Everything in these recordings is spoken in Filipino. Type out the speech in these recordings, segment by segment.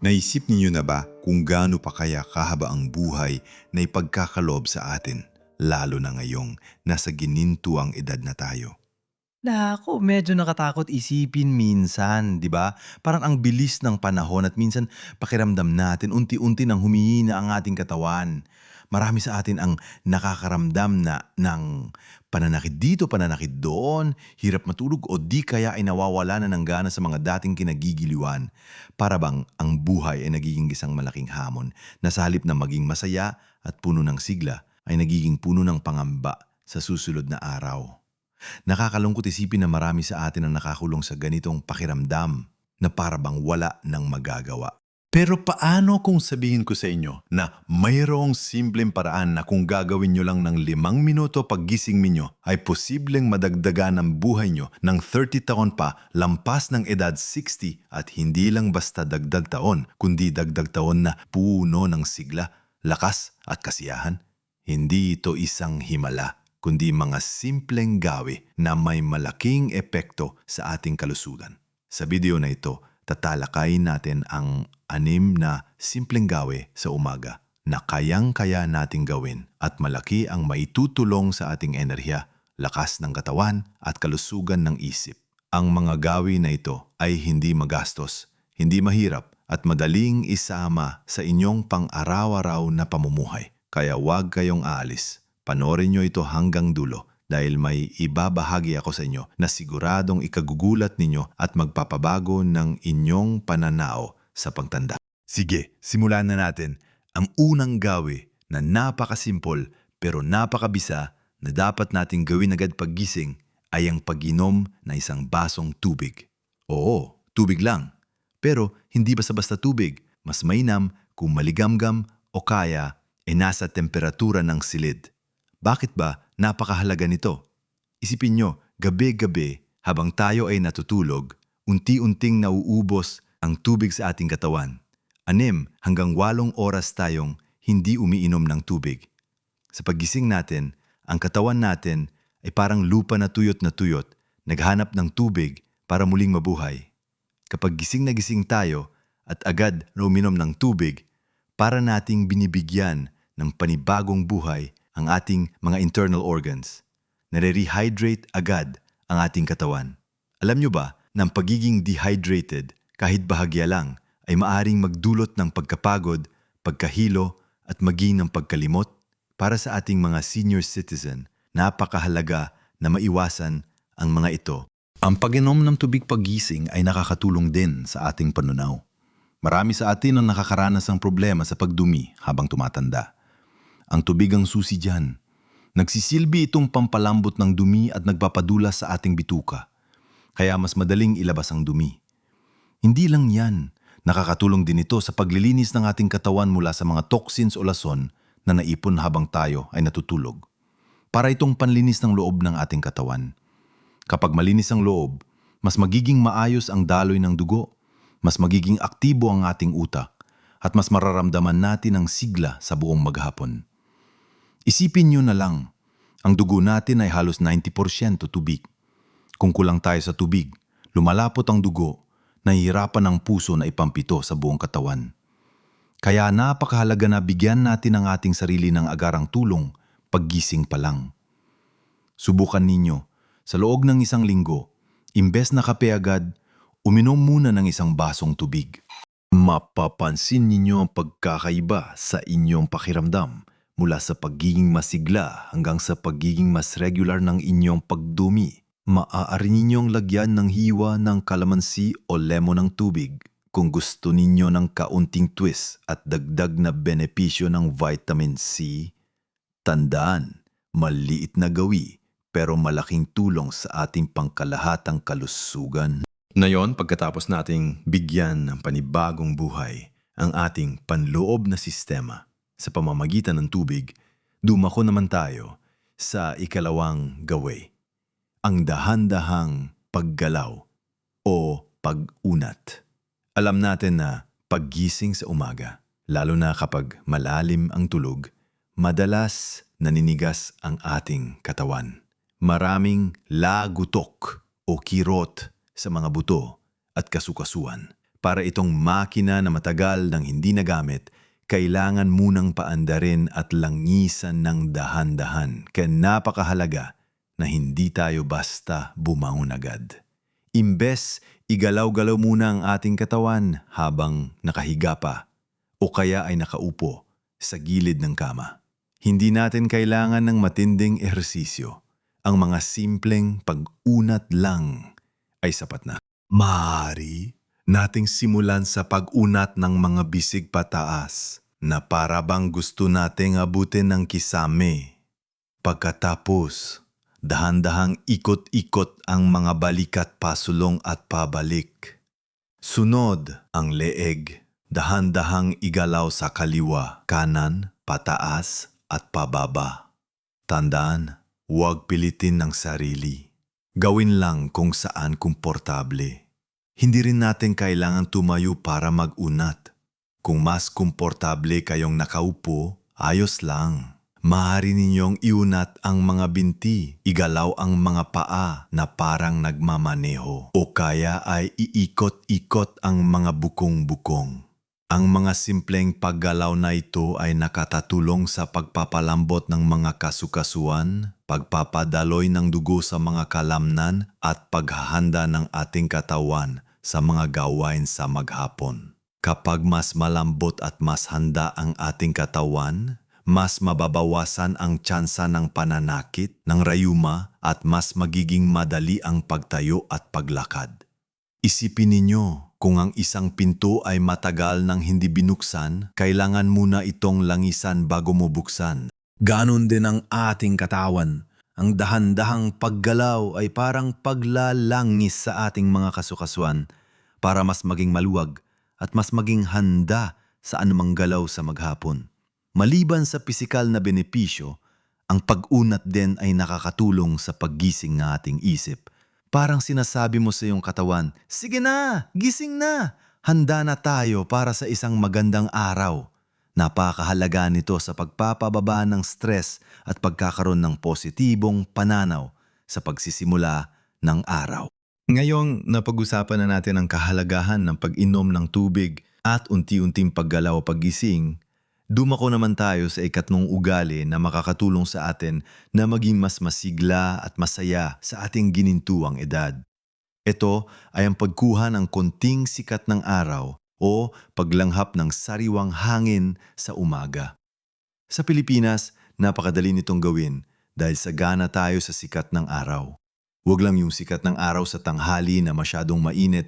Naisip ninyo na ba kung gaano pa kaya kahaba ang buhay na ipagkakaloob sa atin, lalo na ngayong nasa ginintuang edad na tayo? Naku, medyo nakatakot isipin minsan, 'di ba? Parang ang bilis ng panahon at minsan pakiramdam natin unti-unti nang humihina ang ating katawan. Marami sa atin ang nakakaramdam na ng pananakit dito, pananakit doon, hirap matulog o di kaya ay nawawala na ng gana sa mga dating kinagigiliwan. Para bang ang buhay ay nagiging isang malaking hamon na sa halip na maging masaya at puno ng sigla ay nagiging puno ng pangamba sa susunod na araw. Nakakalungkot isipin na marami sa atin ang nakakulong sa ganitong pakiramdam na para bang wala ng magagawa. Pero paano kung sabihin ko sa inyo na mayroong simpleng paraan na kung gagawin nyo lang ng limang minuto paggising ninyo ay posibleng madagdagan ang buhay nyo ng 30 taon pa lampas ng edad 60 at hindi lang basta dagdag taon kundi dagdag taon na puno ng sigla, lakas at kasiyahan? Hindi ito isang himala kundi mga simpleng gawi na may malaking epekto sa ating kalusugan. Sa video na ito, tatalakayin natin ang anim na simpleng gawi sa umaga na kayang-kaya nating gawin at malaki ang maitutulong sa ating enerhiya, lakas ng katawan at kalusugan ng isip. Ang mga gawi na ito ay hindi magastos, hindi mahirap at madaling isama sa inyong pang-araw-araw na pamumuhay. Kaya huwag kayong aalis. Panoorin nyo ito hanggang dulo dahil may ibabahagi ako sa inyo na siguradong ikagugulat ninyo at magpapabago ng inyong pananao sa pagtanda. Sige, simulan na natin ang unang gawi na napakasimpol pero napakabisa na dapat nating gawin agad paggising ay ang pag-inom na isang basong tubig. Oo, tubig lang. Pero hindi basta-basta tubig. Mas mainam kung maligamgam o kaya ay nasa temperatura ng silid. Bakit ba napakahalaga nito? Isipin nyo, gabi-gabi habang tayo ay natutulog, unti-unting nauubos ang tubig sa ating katawan. Anim hanggang walong oras tayong hindi umiinom ng tubig. Sa paggising natin, ang katawan natin ay parang lupa na tuyot na tuyot, naghanap ng tubig para muling mabuhay. Kapag gising na gising tayo at agad na uminom ng tubig, para nating binibigyan ng panibagong buhay ang ating mga internal organs. Nare-rehydrate agad ang ating katawan. Alam nyo ba na ang pagiging dehydrated kahit bahagya lang ay maaring magdulot ng pagkapagod, pagkahilo at maging ng pagkalimot? Para sa ating mga senior citizen, napakahalaga na maiwasan ang mga ito. Ang pag-inom ng tubig pagising ay nakakatulong din sa ating panunaw. Marami sa atin ang nakakaranas ng problema sa pagdumi habang tumatanda. Ang tubig ang susi dyan. Nagsisilbi itong pampalambot ng dumi at nagpapadulas sa ating bituka. Kaya mas madaling ilabas ang dumi. Hindi lang yan. Nakakatulong din ito sa paglilinis ng ating katawan mula sa mga toxins o lason na naipon habang tayo ay natutulog. Para itong panlinis ng loob ng ating katawan. Kapag malinis ang loob, mas magiging maayos ang daloy ng dugo, mas magiging aktibo ang ating utak, at mas mararamdaman natin ang sigla sa buong maghapon. Isipin nyo na lang, ang dugo natin ay halos 90% tubig. Kung kulang tayo sa tubig, lumalapot ang dugo, nahihirapan ang puso na ipampito sa buong katawan. Kaya napakahalaga na bigyan natin ang ating sarili ng agarang tulong paggising pa lang. Subukan ninyo, sa loob ng isang linggo, imbes na kape agad, uminom muna ng isang basong tubig. Mapapansin ninyo ang pagkakaiba sa inyong pakiramdam mula sa pagiging masigla hanggang sa pagiging mas regular ng inyong pagdumi. Maaari ninyong lagyan ng hiwa ng kalamansi o lemon ng tubig kung gusto ninyo ng kaunting twist at dagdag na benepisyo ng vitamin C. Tandaan, maliit na gawi pero malaking tulong sa ating pangkalahatang kalusugan. Ngayon, pagkatapos nating bigyan ng panibagong buhay ang ating panloob na sistema sa pamamagitan ng tubig, dumako naman tayo sa ikalawang gawi, ang dahan-dahang paggalaw o pag-unat. Alam natin na paggising sa umaga, lalo na kapag malalim ang tulog, madalas naninigas ang ating katawan. Maraming lagutok o kirot sa mga buto at kasukasuan. Para itong makina na matagal nang hindi nagamit, kailangan munang paandarin at langisan ng dahan-dahan. Kaya napakahalaga na hindi tayo basta bumangon agad. Imbes, igalaw-galaw muna ang ating katawan habang nakahiga pa o kaya ay nakaupo sa gilid ng kama. Hindi natin kailangan ng matinding ehersisyo. Ang mga simpleng pag-unat lang ay sapat na. Maaari nating simulan sa pag-unat ng mga bisig pataas na para bang gusto nating abutin ng kisame. Pagkatapos, dahan-dahang ikot-ikot ang mga balikat pasulong at pabalik. Sunod ang leeg, dahan-dahang igalaw sa kaliwa, kanan, pataas at pababa. Tandaan, huwag pilitin ng sarili. Gawin lang kung saan komportable. Hindi rin natin kailangan tumayo para mag-unat. Kung mas komportable kayong nakaupo, ayos lang. Maaari ninyong iunat ang mga binti, igalaw ang mga paa na parang nagmamaneho, o kaya ay iikot-ikot ang mga bukong-bukong. Ang mga simpleng paggalaw na ito ay nakatatulong sa pagpapalambot ng mga kasukasuan, pagpapadaloy ng dugo sa mga kalamnan at paghahanda ng ating katawan sa mga gawain sa maghapon. Kapag mas malambot at mas handa ang ating katawan, mas mababawasan ang tsansa ng pananakit, ng rayuma at mas magiging madali ang pagtayo at paglakad. Isipin ninyo, kung ang isang pinto ay matagal nang hindi binuksan, kailangan muna itong langisan bago mo buksan. Ganon din ang ating katawan. Ang dahan-dahang paggalaw ay parang paglalangis sa ating mga kasukasuan para mas maging maluwag at mas maging handa sa anumang galaw sa maghapon. Maliban sa pisikal na benepisyo, ang pag-unat din ay nakakatulong sa paggising ng ating isip. Parang sinasabi mo sa iyong katawan, Sige na, gising na, handa na tayo para sa isang magandang araw. Napakahalaga nito sa pagpapababa ng stress at pagkakaroon ng positibong pananaw sa pagsisimula ng araw. Ngayong napag-usapan na natin ang kahalagahan ng pag-inom ng tubig at unti-unting paggalaw o paggising, dumako naman tayo sa ikatlong ugali na makakatulong sa atin na maging mas masigla at masaya sa ating ginintuang edad. Ito ay ang pagkuha ng konting sikat ng araw o paglanghap ng sariwang hangin sa umaga. Sa Pilipinas, napakadali nitong gawin dahil sagana tayo sa sikat ng araw. Huwag lang yung sikat ng araw sa tanghali na masyadong mainit,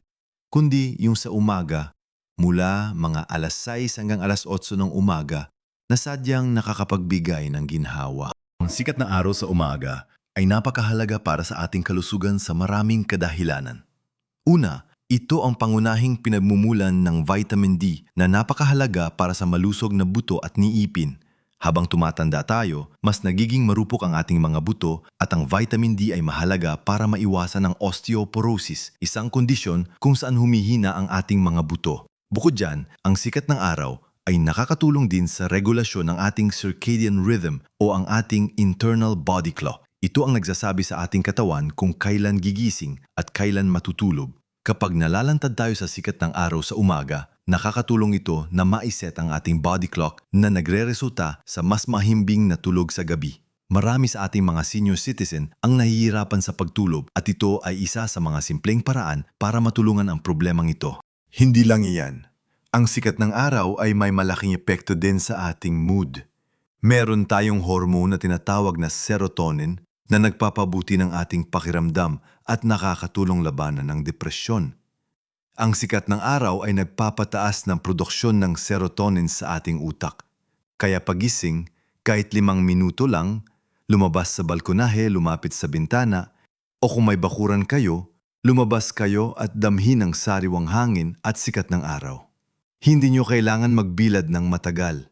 kundi yung sa umaga mula mga alas 6 hanggang alas 8 ng umaga na sadyang nakakapagbigay ng ginhawa. Ang sikat na araw sa umaga ay napakahalaga para sa ating kalusugan sa maraming kadahilanan. Una, ito ang pangunahing pinagmumulan ng vitamin D na napakahalaga para sa malusog na buto at niipin. Habang tumatanda tayo, mas nagiging marupok ang ating mga buto at ang vitamin D ay mahalaga para maiwasan ang osteoporosis, isang kondisyon kung saan humihina ang ating mga buto. Bukod dyan, ang sikat ng araw ay nakakatulong din sa regulasyon ng ating circadian rhythm o ang ating internal body clock. Ito ang nagsasabi sa ating katawan kung kailan gigising at kailan matutulog. Kapag nalalantad tayo sa sikat ng araw sa umaga, nakakatulong ito na maiset ang ating body clock na nagre-resulta sa mas mahimbing na tulog sa gabi. Marami sa ating mga senior citizen ang nahihirapan sa pagtulog at ito ay isa sa mga simpleng paraan para matulungan ang problemang ito. Hindi lang iyan. Ang sikat ng araw ay may malaking epekto din sa ating mood. Meron tayong hormone na tinatawag na serotonin na nagpapabuti ng ating pakiramdam at nakakatulong labanan ng depresyon. Ang sikat ng araw ay nagpapataas ng produksyon ng serotonin sa ating utak. Kaya pagising, kahit limang minuto lang, lumabas sa balkonahe, lumapit sa bintana, o kung may bakuran kayo, lumabas kayo at damhin ang sariwang hangin at sikat ng araw. Hindi nyo kailangan magbilad ng matagal.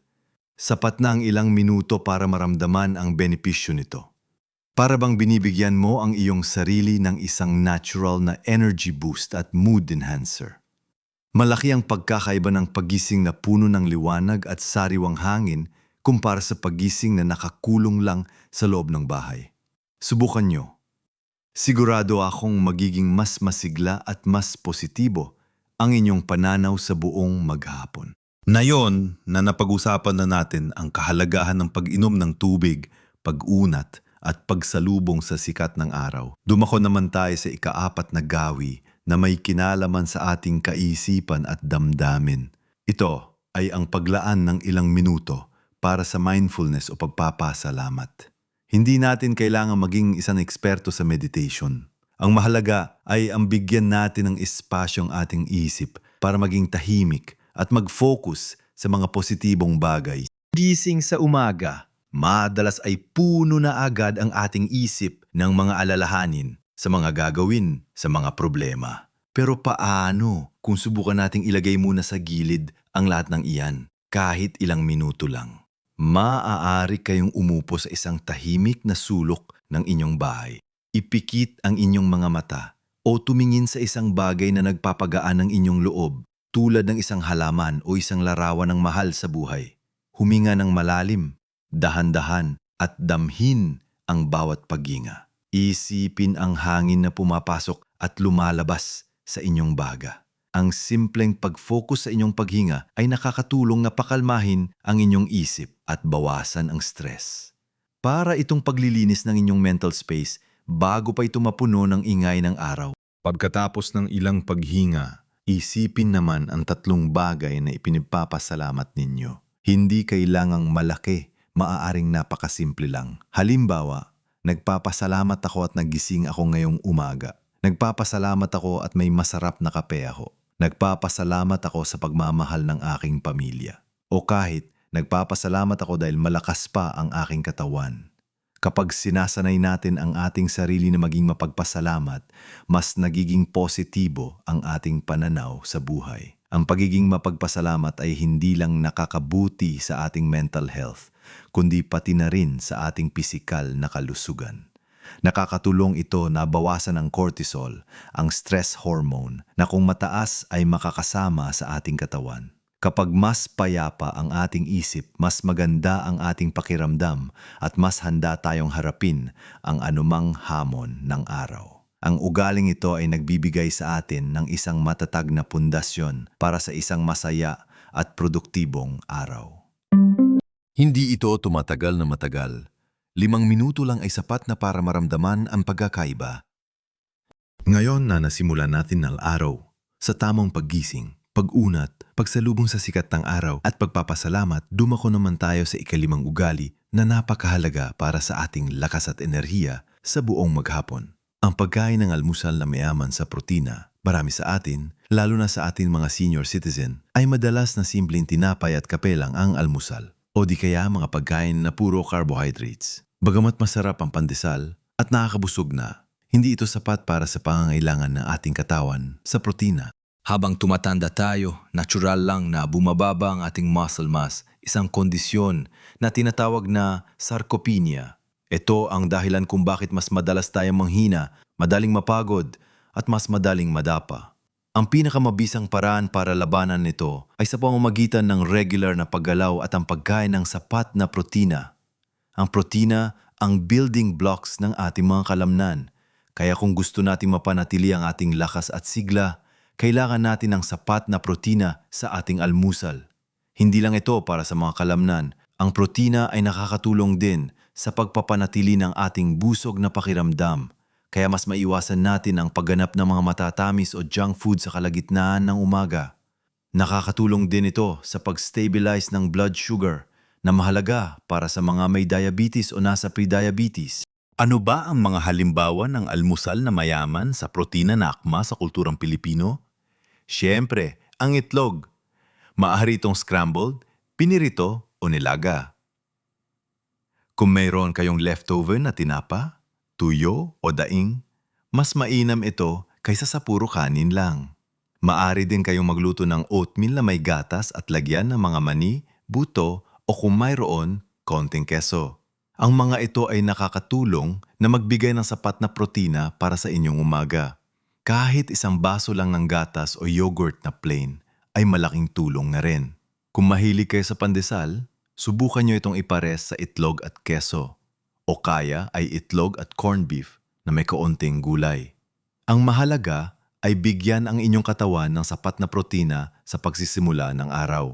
Sapat na ang ilang minuto para maramdaman ang benepisyo nito. Para bang binibigyan mo ang iyong sarili ng isang natural na energy boost at mood enhancer. Malaki ang pagkakaiba ng pagising na puno ng liwanag at sariwang hangin kumpara sa pagising na nakakulong lang sa loob ng bahay. Subukan nyo. Sigurado akong magiging mas masigla at mas positibo ang inyong pananaw sa buong maghapon. Nayon na napag-usapan na natin ang kahalagahan ng pag-inom ng tubig, pag-unat, at pagsalubong sa sikat ng araw. Dumako naman tayo sa ikaapat na gawi na may kinalaman sa ating kaisipan at damdamin. Ito ay ang paglaan ng ilang minuto para sa mindfulness o pagpapasalamat. Hindi natin kailangan maging isang eksperto sa meditation. Ang mahalaga ay ang bigyan natin ng espasyo ang ating isip para maging tahimik at mag-focus sa mga positibong bagay. Gising sa umaga, madalas ay puno na agad ang ating isip ng mga alalahanin sa mga gagawin, sa mga problema. Pero paano kung subukan nating ilagay muna sa gilid ang lahat ng iyan, kahit ilang minuto lang? Maaari kayong umupo sa isang tahimik na sulok ng inyong bahay. Ipikit ang inyong mga mata o tumingin sa isang bagay na nagpapagaan ng inyong loob tulad ng isang halaman o isang larawan ng mahal sa buhay. Huminga ng malalim, dahan-dahan at damhin ang bawat paghinga. Isipin ang hangin na pumapasok at lumalabas sa inyong baga. Ang simpleng pag-focus sa inyong paghinga ay nakakatulong na pakalmahin ang inyong isip at bawasan ang stress. Para itong paglilinis ng inyong mental space bago pa ito mapuno ng ingay ng araw. Pagkatapos ng ilang paghinga, isipin naman ang tatlong bagay na ipinipapasalamat ninyo. Hindi kailangang malaki, maaaring napakasimple lang. Halimbawa, nagpapasalamat ako at nagising ako ngayong umaga. Nagpapasalamat ako at may masarap na kape ako. Nagpapasalamat ako sa pagmamahal ng aking pamilya. O kahit nagpapasalamat ako dahil malakas pa ang aking katawan. Kapag sinasanay natin ang ating sarili na maging mapagpasalamat, mas nagiging positibo ang ating pananaw sa buhay. Ang pagiging mapagpasalamat ay hindi lang nakakabuti sa ating mental health, kundi pati na rin sa ating pisikal na kalusugan. Nakakatulong ito na bawasan ang cortisol, ang stress hormone, na kung mataas ay makakasama sa ating katawan. Kapag mas payapa ang ating isip, mas maganda ang ating pakiramdam at mas handa tayong harapin ang anumang hamon ng araw. Ang ugaling ito ay nagbibigay sa atin ng isang matatag na pundasyon para sa isang masaya at produktibong araw. Hindi ito tumatagal na matagal. Limang minuto lang ay sapat na para maramdaman ang pagkakaiba. Ngayon na nasimulan natin ang araw, sa tamang paggising, pag-unat, pagsalubong sa sikat ng araw at pagpapasalamat, dumako naman tayo sa ikalimang ugali na napakahalaga para sa ating lakas at enerhiya sa buong maghapon. Ang pagkain ng almusal na mayaman sa protina, marami sa atin, lalo na sa atin mga senior citizen, ay madalas na simpleng tinapay at kape lang ang almusal o di kaya mga pagkain na puro carbohydrates. Bagamat masarap ang pandesal at nakakabusog na, hindi ito sapat para sa pangangailangan ng ating katawan sa protina. Habang tumatanda tayo, natural lang na bumababa ang ating muscle mass, isang kondisyon na tinatawag na sarcopenia. Ito ang dahilan kung bakit mas madalas tayong manghina, madaling mapagod, at mas madaling madapa. Ang pinakamabisang paraan para labanan nito ay sa pamamagitan ng regular na paggalaw at ang pagkain ng sapat na protina. Ang protina ang building blocks ng ating mga kalamnan. Kaya kung gusto nating mapanatili ang ating lakas at sigla, kailangan natin ng sapat na protina sa ating almusal. Hindi lang ito para sa mga kalamnan. Ang protina ay nakakatulong din sa pagpapanatili ng ating busog na pakiramdam. Kaya mas maiwasan natin ang pagganap ng mga matatamis o junk food sa kalagitnaan ng umaga. Nakakatulong din ito sa pag-stabilize ng blood sugar na mahalaga para sa mga may diabetes o nasa pre-diabetes. Ano ba ang mga halimbawa ng almusal na mayaman sa protina na akma sa kulturang Pilipino? Siyempre, ang itlog. Maaari itong scrambled, pinirito o nilaga. Kung mayroon kayong leftover na tinapa, tuyo o daing, mas mainam ito kaysa sa puro kanin lang. Maari din kayong magluto ng oatmeal na may gatas at lagyan ng mga mani, buto o kung mayroon, konting keso. Ang mga ito ay nakakatulong na magbigay ng sapat na protina para sa inyong umaga. Kahit isang baso lang ng gatas o yogurt na plain ay malaking tulong na rin. Kung mahilig kayo sa pandesal, subukan nyo itong ipares sa itlog at keso. O kaya ay itlog at corned beef na may kaunting gulay. Ang mahalaga ay bigyan ang inyong katawan ng sapat na protina sa pagsisimula ng araw.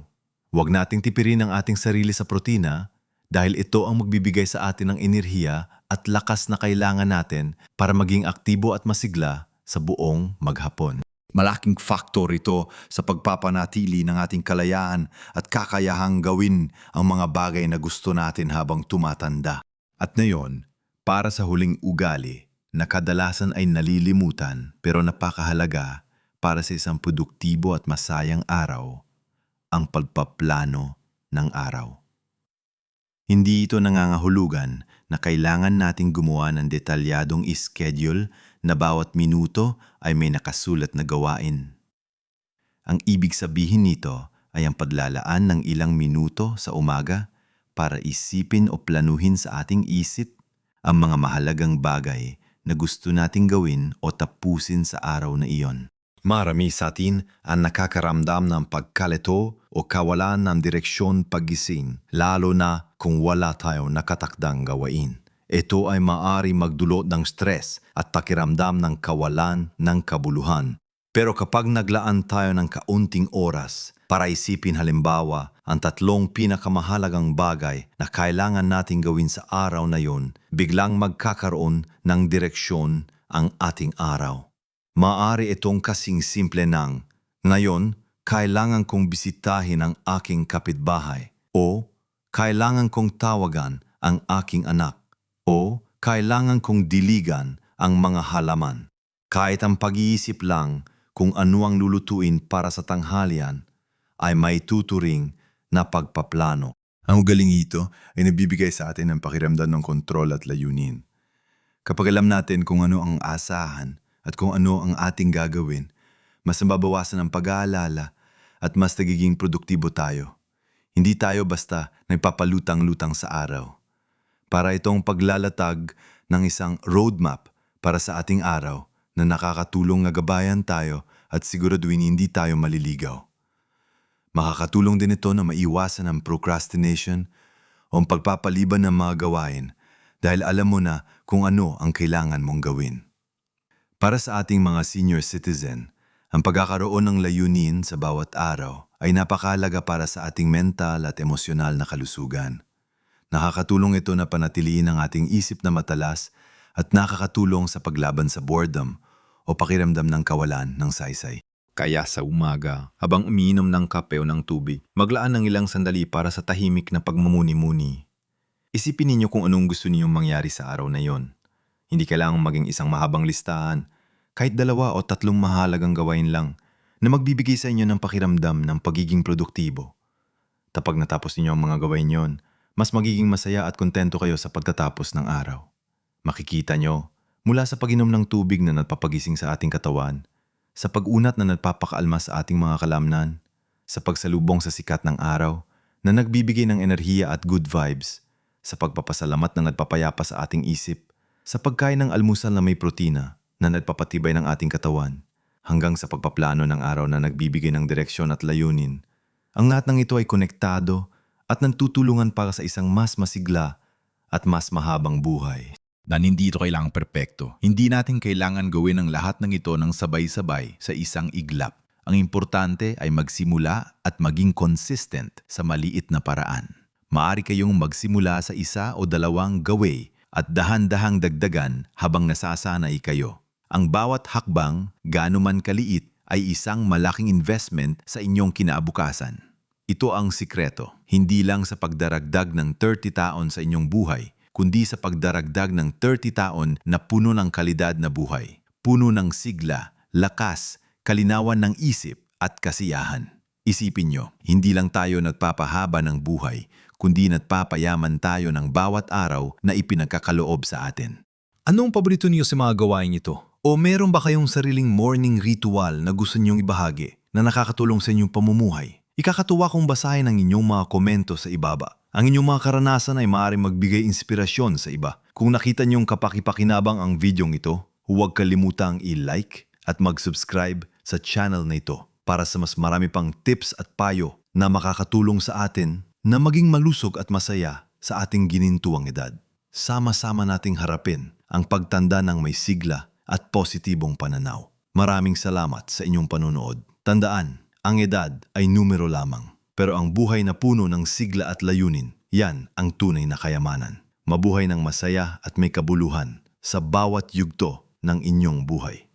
Huwag nating tipirin ang ating sarili sa protina dahil ito ang magbibigay sa atin ng enerhiya at lakas na kailangan natin para maging aktibo at masigla sa buong maghapon. Malaking faktor ito sa pagpapanatili ng ating kalayaan at kakayahang gawin ang mga bagay na gusto natin habang tumatanda. At ngayon, para sa huling ugali na kadalasan ay nalilimutan pero napakahalaga para sa isang produktibo at masayang araw, ang pagpaplano ng araw. Hindi ito nangangahulugan na kailangan nating gumawa ng detalyadong schedule na bawat minuto ay may nakasulat na gawain. Ang ibig sabihin nito ay ang paglalaan ng ilang minuto sa umaga para isipin o planuhin sa ating isip ang mga mahalagang bagay na gusto nating gawin o tapusin sa araw na iyon. Marami sa atin ang nakakaramdam ng pagkalito o kawalan ng direksyon paggising, lalo na kung wala tayong nakatakdang gawain. Ito ay maari magdulot ng stress at pakiramdam ng kawalan ng kabuluhan. Pero kapag naglaan tayo ng kaunting oras para isipin halimbawa ang tatlong pinakamahalagang bagay na kailangan nating gawin sa araw na yon, biglang magkakaroon ng direksyon ang ating araw. Maari itong kasing simple ng, ngayon, kailangan kong bisitahin ang aking kapitbahay o kailangan kong tawagan ang aking anak o kailangan kong diligan ang mga halaman. Kahit ang pag-iisip lang kung ano ang lulutuin para sa tanghalian ay may tuturing na pagpaplano. Ang ugaling ito ay nabibigay sa atin ng pakiramdam ng kontrol at layunin. Kapag alam natin kung ano ang asahan at kung ano ang ating gagawin, mas nababawasan ang pag-aalala at mas nagiging produktibo tayo. Hindi tayo basta nagpapalutang-lutang sa araw. Para itong paglalatag ng isang roadmap para sa ating araw na nakakatulong na gabayan tayo at siguraduhin hindi tayo maliligaw. Makakatulong din ito na maiwasan ang procrastination o ang pagpapaliban ng mga gawain dahil alam mo na kung ano ang kailangan mong gawin. Para sa ating mga senior citizen, ang pagkakaroon ng layunin sa bawat araw ay napakalaga para sa ating mental at emosyonal na kalusugan. Nakakatulong ito na panatiliin ang ating isip na matalas at nakakatulong sa paglaban sa boredom o pakiramdam ng kawalan ng saysay. Kaya sa umaga, habang umiinom ng kape o ng tubig, maglaan ng ilang sandali para sa tahimik na pagmumuni-muni. Isipin ninyo kung anong gusto ninyong mangyari sa araw na yon. Hindi kailangang maging isang mahabang listahan, kahit dalawa o tatlong mahalagang gawain lang na magbibigay sa inyo ng pakiramdam ng pagiging produktibo. Tapag natapos ninyo ang mga gawain yon, mas magiging masaya at kontento kayo sa pagtatapos ng araw. Makikita nyo, mula sa pag-inom ng tubig na nagpapagising sa ating katawan, sa pag-unat na nagpapakaalma sa ating mga kalamnan, sa pagsalubong sa sikat ng araw na nagbibigay ng enerhiya at good vibes, sa pagpapasalamat na nagpapayapa sa ating isip, sa pagkain ng almusal na may protina na nagpapatibay ng ating katawan, hanggang sa pagpaplano ng araw na nagbibigay ng direksyon at layunin. Ang lahat ng ito ay konektado at nagtutulungan para sa isang mas masigla at mas mahabang buhay. Dan hindi ito kailangang perpekto. Hindi natin kailangan gawin ang lahat ng ito ng sabay-sabay sa isang iglap. Ang importante ay magsimula at maging consistent sa maliit na paraan. Maari kayong magsimula sa isa o dalawang gawe at dahan-dahang dagdagan habang nasasanay kayo. Ang bawat hakbang, gaano man kaliit, ay isang malaking investment sa inyong kinaabukasan. Ito ang sikreto, hindi lang sa pagdaragdag ng 30 taon sa inyong buhay, kundi sa pagdaragdag ng 30 taon na puno ng kalidad na buhay. Puno ng sigla, lakas, kalinawan ng isip at kasiyahan. Isipin nyo, hindi lang tayo nagpapahaba ng buhay, kundi nagpapayaman tayo ng bawat araw na ipinagkakaloob sa atin. Anong paborito niyo sa mga gawain ito? O meron ba kayong sariling morning ritual na gusto niyong ibahagi na nakakatulong sa inyong pamumuhay? Ikakatuwa kong basahin ang inyong mga komento sa ibaba. Ang inyong mga karanasan ay maaaring magbigay inspirasyon sa iba. Kung nakita niyong kapakipakinabang ang videong ito, huwag kalimutang i-like at mag-subscribe sa channel na ito para sa mas marami pang tips at payo na makakatulong sa atin na maging malusog at masaya sa ating ginintuang edad. Sama-sama nating harapin ang pagtanda ng may sigla at positibong pananaw. Maraming salamat sa inyong panonood. Tandaan, ang edad ay numero lamang. Pero ang buhay na puno ng sigla at layunin, yan ang tunay na kayamanan. Mabuhay ng masaya at may kabuluhan sa bawat yugto ng inyong buhay.